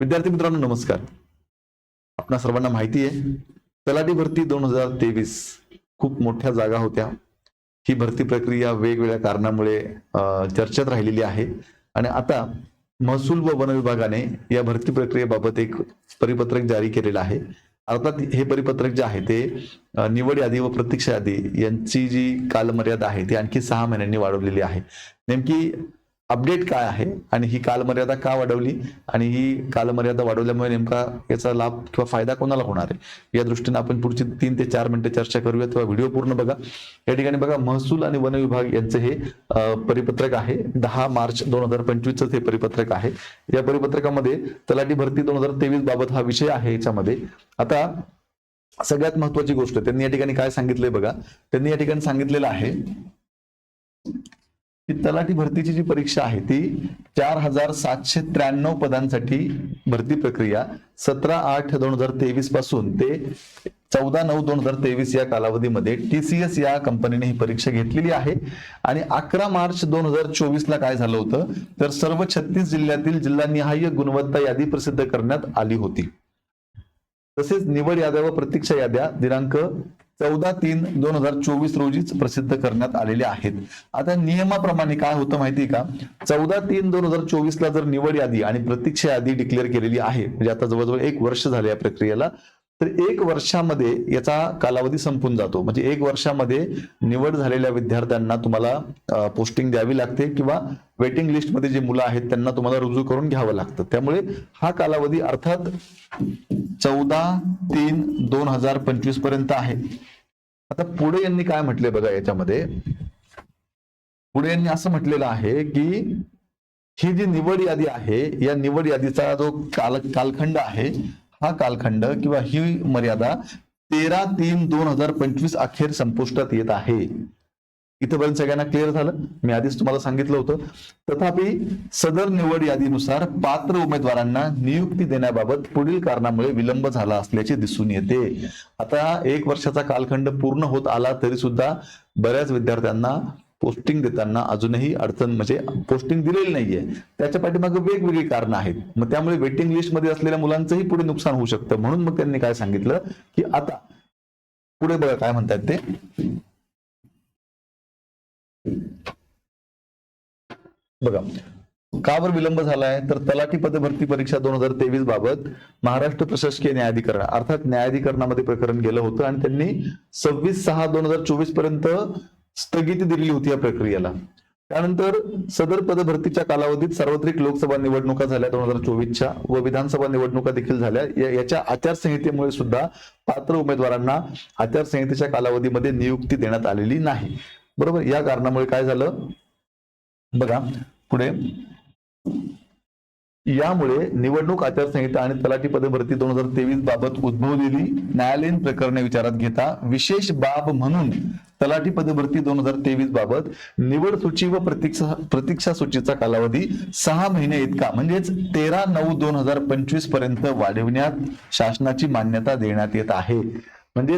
विद्यार्थी मित्रांनो नमस्कार. आपणा सर्वांना माहिती आहे तलाठी भरती दोन हजार तेवीस खूप मोठ्या जागा होत्या. ही भरती प्रक्रिया वेगवेगळ्या कारणामुळे चर्चेत राहिलेली आहे. आणि आता महसूल व वन विभागाने या भरती प्रक्रियेबाबत एक परिपत्रक जारी केलेलं आहे. अर्थात हे परिपत्रक जे आहे ते निवड यादी व प्रतीक्षा यादी यांची जी कालमर्यादा आहे ती आणखी सहा महिन्यांनी वाढवलेली आहे. नेमकी अपडेट काय आहे आणि ही कालमर्यादा का वाढवली आणि ही कालमर्यादा वाढवल्यामुळे नेमका याचा लाभ किंवा फायदा कोणाला होणार आहे? या दृष्टीने आपण पुढची तीन ते चार मिनिटं चर्चा करूया. किंवा व्हिडिओ पूर्ण बघा. या ठिकाणी बघा महसूल आणि वन विभाग यांचं हे परिपत्रक आहे. दहा मार्च दोन हजार पंचवीसचं हे परिपत्रक आहे. या परिपत्रकामध्ये तलाठी भरती दोन हजार तेवीस बाबत हा विषय आहे याच्यामध्ये. आता सगळ्यात महत्वाची गोष्ट त्यांनी या ठिकाणी काय सांगितलंय बघा. त्यांनी या ठिकाणी सांगितलेलं आहे की तलाठी भरतीची जी परीक्षा आहे ती चार हजार सातशे त्र्याण्णव पदांसाठी भरती प्रक्रिया सतरा आठ दोन हजार तेवीसपासून ते चौदा नऊ दोन हजार तेवीस या कालावधीमध्ये टीसीएस या कंपनीने ही परीक्षा घेतलेली आहे. आणि अकरा मार्च दोन हजार चोवीस ला काय झालं होतं तर सर्व छत्तीस जिल्ह्यातील जिल्हानिहाय गुणवत्ता यादी प्रसिद्ध करण्यात आली होती. तसेच निवड याद्या व प्रतीक्षा याद्या दिनांक चौदा तीन दोन हजार चोवीस रोजीच प्रसिद्ध करण्यात आलेले आहेत. आता नियमाप्रमाणे काय होतं माहिती का? चौदा तीन दोन हजार चोवीस ला जर निवड यादी आणि प्रतीक्षा यादी डिक्लेअर केलेली आहे म्हणजे आता जवळजवळ एक वर्ष झाले या प्रक्रियेला तर एक वर्षामध्ये याचा कालावधी संपून जातो. म्हणजे एक वर्षामध्ये निवड झालेल्या विद्यार्थ्यांना तुम्हाला पोस्टिंग द्यावी लागते किंवा वेटिंग लिस्टमध्ये जे मुलं आहेत त्यांना तुम्हाला रुजू करून घ्यावं लागतं. त्यामुळे हा कालावधी अर्थात चौदा तीन दोन हजार पंचवीसपर्यंत आहे. आता पुढे यांनी काय म्हटले बघा याच्यामध्ये? पुढे यांनी असं म्हटलेलं आहे की ही जी निवड यादी आहे या निवड यादीचा जो काल कालखंड आहे हा कालखंड किंवा ही मर्यादा तेरा तीन दोन हजार पंचवीस अखेर संपुष्टात येत आहे. इथंपर्यंत सगळ्यांना क्लिअर झालं. मी आधीच तुम्हाला सांगितलं होतं. तथापि सदर निवड यादीनुसार पात्र उमेदवारांना नियुक्ती देण्याबाबत पुढील कारणामुळे विलंब झाला असल्याचे दिसून येते. आता एक वर्षाचा कालखंड पूर्ण होत आला तरी सुद्धा बऱ्याच विद्यार्थ्यांना पोस्टिंग देताना अजूनही अडचण म्हणजे पोस्टिंग दिलेली नाहीये. त्याच्या पाठीमागे वेगवेगळी कारणं आहेत. मग त्यामुळे वेटिंग लिस्टमध्ये असलेल्या मुलांचंही पुढे नुकसान होऊ शकतं. म्हणून मग त्यांनी काय सांगितलं की आता पुढे बघा काय म्हणतात ते. बघा का विलंब झालाय? तर तलाठी पदभरती परीक्षा दोन हजार तेवीस बाबत महाराष्ट्र प्रशासकीय न्यायाधिकरण अर्थात न्यायाधिकरणामध्ये प्रकरण गेलं होतं आणि त्यांनी सव्वीस सहा दोन हजार चोवीसपर्यंत स्थगिती दिलेली होती या प्रक्रियेला. त्यानंतर सदर पद भरतीच्या कालावधीत सार्वत्रिक लोकसभा निवडणुका झाल्या दोन हजार चोवीसच्या व विधानसभा निवडणुका देखील झाल्या. याच्या आचारसंहितेमुळे सुद्धा पात्र उमेदवारांना आचारसंहितेच्या कालावधीमध्ये नियुक्ती देण्यात आलेली नाही. बरोबर? या कारणामुळे काय झालं? बघा पुढे. यामुळे निवडणूक आचारसंहिता आणि तलाठी पदभरती दोन हजार तेवीस बाबत उद्भवलेली न्यायालयीन प्रकरणे विचारात घेता विशेष बाब म्हणून तलाठी पदभरती दोन हजार तेवीस बाबत निवड सूची व प्रतीक्षा प्रतीक्षा सूचीचा कालावधी सहा महिने इतका म्हणजेच तेरा नऊ दोन हजार पंचवीसपर्यंत वाढविण्यात शासनाची मान्यता देण्यात येत आहे. म्हणजे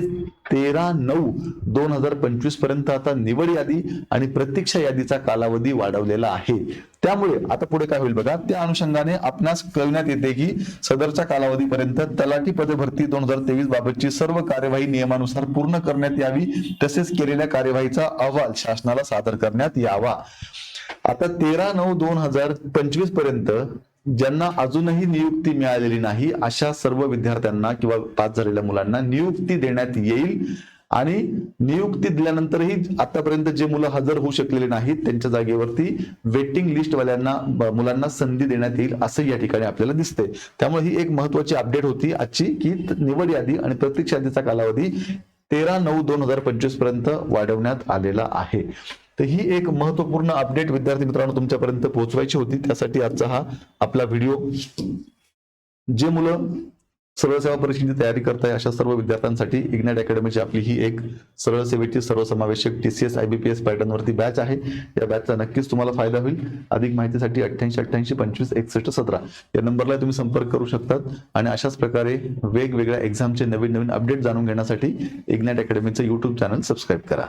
तेरा नऊ दोन हजार पंचवीसपर्यंत आता निवड यादी आणि प्रतीक्षा यादीचा कालावधी वाढवलेला आहे. त्यामुळे आता पुढे काय होईल बघा त्या अनुषंगाने आपणास कळविण्यात येते की सदरच्या कालावधीपर्यंत तलाठी पदभरती दोन हजार तेवीस बाबतची सर्व कार्यवाही नियमानुसार पूर्ण करण्यात यावी तसेच केलेल्या कार्यवाहीचा अहवाल शासनाला सादर करण्यात यावा. आता तेरा नऊ दोन हजार पंचवीसपर्यंत ज्यांना अजूनही नियुक्ती मिळालेली नाही अशा सर्व विद्यार्थ्यांना किंवा पास झालेल्या मुलांना नियुक्ती देण्यात येईल. आणि नियुक्ती दिल्यानंतरही आतापर्यंत जे मुलं हजर होऊ शकलेले नाहीत त्यांच्या जागेवरती वेटिंग लिस्टवाल्यांना मुलांना संधी देण्यात येईल असं या ठिकाणी आपल्याला दिसते त्यामुळे ही एक महत्वाची अपडेट होती आजची की निवड यादी आणि प्रतीक्षा यादीचा कालावधी तेरा नऊ दोन हजार पंचवीसपर्यंत वाढवण्यात आलेला आहे. तर ही एक महत्त्वपूर्ण अपडेट विद्यार्थी मित्रांनो तुमच्यापर्यंत पोहोचवायची होती. त्यासाठी आजचा हा आपला व्हिडिओ जे मुलं सरळ सेवा परीक्षेची तयारी करताय अशा सर्व विद्यार्थ्यांसाठी इग्नाइट अकॅडमीची आपली ही एक सरळ सेवेची सर्वसमावेशक टीसीएस आयबीपीएस पॅटर्नवरती बॅच आहे. या बॅचचा नक्कीच तुम्हाला फायदा होईल. अधिक माहितीसाठी अठ्ठ्याऐंशी अठ्ठ्याऐंशी पंचवीस एकसष्ट सतरा या नंबरला तुम्ही संपर्क करू शकतात. आणि अशाच प्रकारे वेगवेगळ्या एक्झामचे नवीन नवीन अपडेट जाणून घेण्यासाठी इग्नाइट अकॅडमीचं युट्यूब चॅनल सबस्क्राईब करा.